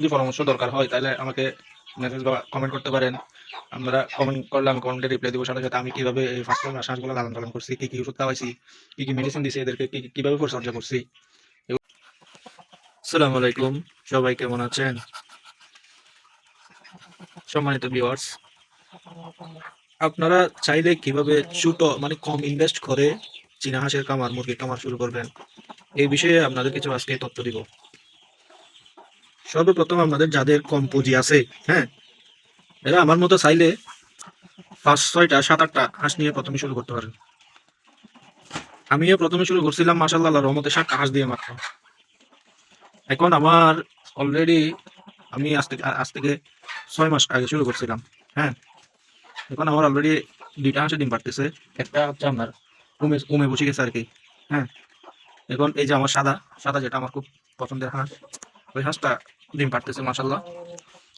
যদি পরামর্শ দরকার হয়, তাহলে আমাকে মেসেজ বা কমেন্ট করতে পারেন। আমরা কমেন্ট করলে আমি কমেন্টে রিপ্লাই দেবো সাথে সাথে আমি কীভাবে এই ফার্স্ট টাইম হাঁসগুলো লালন পালন করছি, কি কি ওষুধ খাওয়াইছি, কি কি মেডিসিন দিছি এদেরকে, কি- কীভাবে পরিচর্যা করছি। আসসালামু আলাইকুম, সবাই কেমন আছেন? সম্মানিত ভিউয়ার্স আপনারা চাইলে কীভাবে ছোট মানে কম ইনভেস্ট করে চীনা হাঁসের কামার, মুরগির কামার শুরু করবেন, এই বিষয়ে আপনাদের কিছু আজকে তথ্য দিব। সর্বপ্রথম আপনাদের যাদের কম পুঁজি আছে হ্যাঁ? এরা আমার মতো চাইলে পাঁচ, ছয়টা, সাত, আটটা হাঁস নিয়ে প্রথমে শুরু করতে পারেন। আমিও প্রথমে শুরু করছিলাম মাসাল্লাহ রহমতে সাতটা হাঁস দিয়ে মাত্র। এখন আমার অলরেডি আমি আজ থেকে আজ থেকে ছয় মাস আগে শুরু করছিলাম হ্যাঁ? এখন আমার অলরেডি দুইটা হাঁসে ডিম পারতেছে একটা হচ্ছে আপনার উমে উমে বসে গেছে আর কি হ্যাঁ? এখন এই যে আমার সাদা সাদা যেটা আমার খুব পছন্দের হাঁস, ওই হাঁসটা ডিম পারতেছে মাসাল্লাহ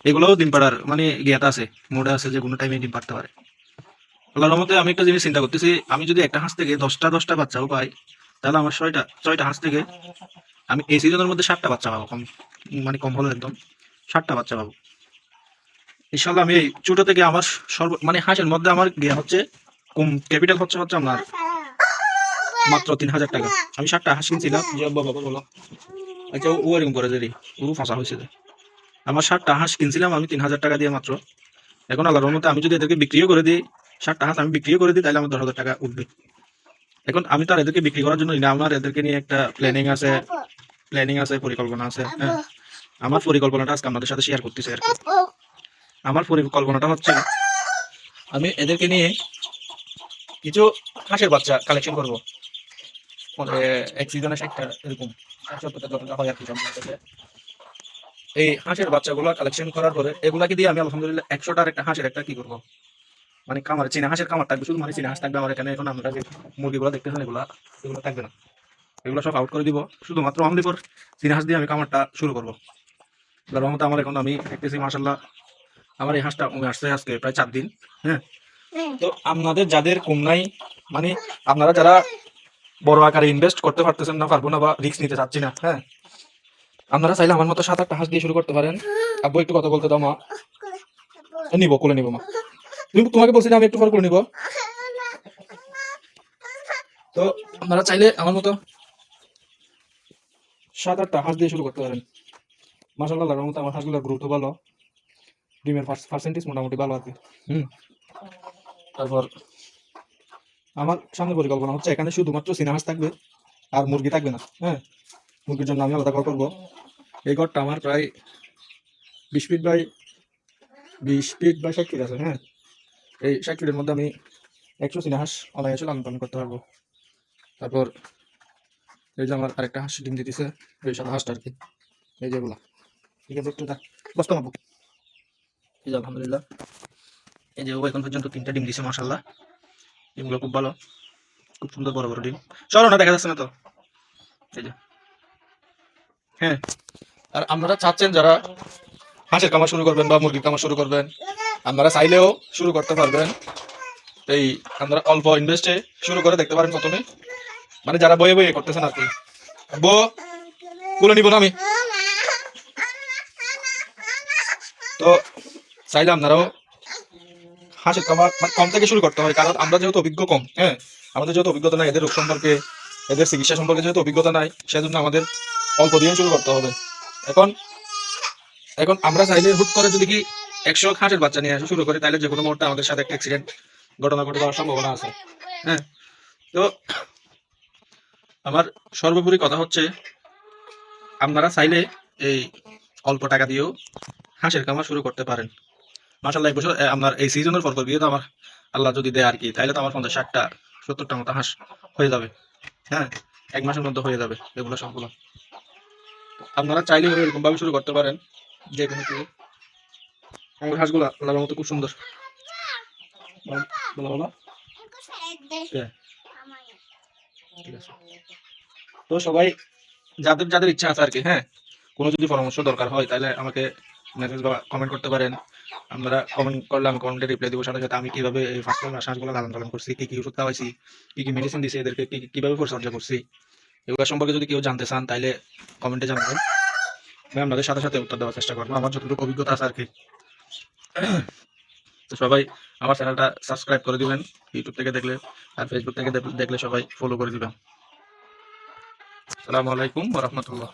এগুলোও ডিম পাড়ার মানে জ্ঞাত আছে মোড়ে আছে যে কোনো টাইমে ডিম পারতে পারে। আল্লাহর মতে আমি একটা জিনিস চিন্তা করতেছি, আমি যদি একটা হাঁস থেকে দশটা দশটা বাচ্চাও পাই, তাহলে আমার ছয়টা ছয়টা হাঁস থেকে আমি এই সিজনের মধ্যে সাতটা বাচ্চা পাবো, কম মানে কম হলে একদম ষাটটা বাচ্চা পাবো। ইনশাল্লাহ আমি এই ছোট থেকে আমার সর্ব মানে হাঁসের মধ্যে আমার গিয়া হচ্ছে, কম ক্যাপিটাল হচ্ছে হচ্ছে আপনার মাত্র তিন হাজার টাকা। আমি ষাটটা হাঁস কিনছিলাম বাবা, বলো। আচ্ছা ও এরকম করে দেরি ও ফাঁসা হয়েছে আমার ষাটটা হাঁস কিনছিলাম আমি তিন হাজার টাকা দিয়ে মাত্র। এখন আল্লাহর মতে আমি যদি এদেরকে বিক্রিও করে দিই ষাটটা হাঁস আমি বিক্রিও করে দিই, তাহলে আমার দশ হাজার টাকা উঠবে। এখন আমি তো আর এদেরকে বিক্রি করার জন্য আমার এদেরকে নিয়ে একটা প্ল্যানিং আছে প্ল্যানিং আছে, পরিকল্পনা আছে হ্যাঁ। আমার পরিকল্পনাটা আজকে আপনাদের সাথে শেয়ার করতেছি আর আমার পরিকল্পনাটা হচ্ছে, আমি এদেরকে নিয়ে কিছু হাঁসের বাচ্চা কালেকশন করব। মানে এক সিজনে ষাটটা এরকম সত্তরটা যতটা হয় আর কি এই হাঁসের বাচ্চাগুলো কালেকশন করার পরে এগুলাকে দিয়ে আমি আলহামদুলিল্লাহ একশোটার একটা হাঁসের একটা কি করব? মানে কামার চীনা হাঁসের কামার থাকবে শুধু মানে চীনা হাঁস থাকবে আমার এখানে। এখন আমরা যে মুরগিগুলো দেখতেছেন এগুলা এগুলো থাকবে না। এগুলো সব আউট করে দিব। শুধুমাত্র অনলি ফর চীনা হাঁস দিয়ে আমি কামারটা শুরু করব। রহমতে আমার এখন আমি দেখতেছি মাসাল্লাহ আমার এই হাঁসটা কমে আসছে আজকে প্রায় চার দিন হ্যাঁ। তো আপনাদের যাদের কম নাই মানে আপনারা যারা বড় আকারে ইনভেস্ট করতে পারতেছেন না, পারব না বা রিস্ক নিতে চাচ্ছি না হ্যাঁ? আপনারা চাইলে আমার মতো সাত আটটা হাঁস দিয়ে শুরু করতে পারেন। আব্বু, একটু কথা বলতে দাও, মা। নিবো, কোলে নিবো, মা। তুমি তোমাকে বলছি আমি একটু পর করে নিবো। তো আপনারা চাইলে আমার মতো সাত আটটা হাঁস দিয়ে শুরু করতে পারেন। মাসাল্লাহ আল্লাহর মতো আমার হাঁসগুলোর গ্রোথ ভালো। ডিমের পার্সেন্টেজ মোটামুটি ভালো আর কি হুম। তারপর আমার সামনে পরিকল্পনা হচ্ছে, এখানে শুধুমাত্র চীনা হাঁস থাকবে আর মুরগি থাকবে না হ্যাঁ? মুরগির জন্য আমি আলাদা ঘর করব। এই ঘরটা আমার প্রায় বিশ ফিট বাই বিশ ফিট বাই ষাট ফিট আছে হ্যাঁ? এই ষাট ফিটের মধ্যে আমি একশো চীনা হাঁস অনায়াসে লালন পালন করতে পারব। তারপর এই যে আমার আরেকটা হাঁস ডিম দিতেছে, এই সাদা হাঁসটা আর কি। এই যেগুলো ঠিক আছে, একটু বসতে পারব এই যে আলহামদুলিল্লাহ। এই যে ও এখন পর্যন্ত তিনটা ডিম দিছে মাসাল্লাহ ডিমগুলো খুব ভালো। খুব সুন্দর বড় বড় ডিম। চলো না, দেখা যাচ্ছে না তো। এই যে। হ্যাঁ। আর আপনারা চাচ্ছেন যারা হাঁসের কামা শুরু করবেন বা মুরগির কামা শুরু করবেন, আপনারা চাইলেও শুরু করতে পারবেন। এই আপনারা অল্প ইনভেস্টে শুরু করে দেখতে পারেন প্রথমে। মানে যারা বয়ে বয়ে করতেছেন আর কি। বো কুলে নিব না আমি। তো চাইলে আপনারাও হাঁসের খামার মানে কম থেকে শুরু করতে হয়, কারণ আমরা যেহেতু অভিজ্ঞ কম হ্যাঁ? আমাদের যেহেতু অভিজ্ঞতা নাই, এদের রোগ সম্পর্কে, এদের চিকিৎসা সম্পর্কে যেহেতু অভিজ্ঞতা নাই, সেজন্য আমাদের অল্প দিয়ে শুরু করতে হবে। এখন এখন আমরা চাইলে হুট করে যদি কি একশো হাঁসের বাচ্চা নিয়ে আসা শুরু করি, তাহলে যে কোনো মুহূর্তে আমাদের সাথে একটা অ্যাক্সিডেন্ট ঘটনা ঘটে যাওয়ার সম্ভাবনা আছে হ্যাঁ? তো, আমার সর্বোপরি কথা হচ্ছে, আপনারা চাইলে এই অল্প টাকা দিয়েও হাঁসের খামার শুরু করতে পারেন। মাসাল্লাহ বছর আপনার এই সিজনের পর গিয়ে তো আমার আল্লাহ যদি দেয় আর কি তাহলে তো আমার পঞ্চাশ ষাটটা সত্তরটা মতো হাঁস হয়ে যাবে। হ্যাঁ এক মাসের মধ্যে হয়ে যাবে এগুলো সবগুলো। আপনারা চাইলে এরকম ভাবে শুরু করতে পারেন, যে কোনো কিছু। আমার হাঁসগুলো আল্লাহর মতো খুব সুন্দর। তো সবাই, যাদের যাদের ইচ্ছা আছে আর কি হ্যাঁ কোনো যদি পরামর্শ দরকার হয় তাহলে আমাকে মেসেজ বা কমেন্ট করতে পারেন। আমরা কমেন্ট করলাম কমেন্টে রিপ্লাই দিব, সাথে সাথে আমি কীভাবে এই ফার্স্ট টাইম আসানগুলো লালন পালন করছি, কি কি ওষুধ খাওয়াইছি, কি কি মেডিসিন দিছি এদেরকে, কি কীভাবে পরিচর্যা করছি, এগুলো সম্পর্কে যদি কেউ জানতে চান তাহলে কমেন্টে জানাবেন। আমি আপনাদের সাথে সাথে উত্তর দেওয়ার চেষ্টা করব, আমার যতটুকু অভিজ্ঞতা আছে আর কি। তো সবাই আমার চ্যানেলটা সাবস্ক্রাইব করে দিবেন ইউটিউব থেকে দেখলে আর ফেসবুক থেকে দেখলে সবাই ফলো করে দিবেন। আসসালামু আলাইকুম রহমতুল্লাহ।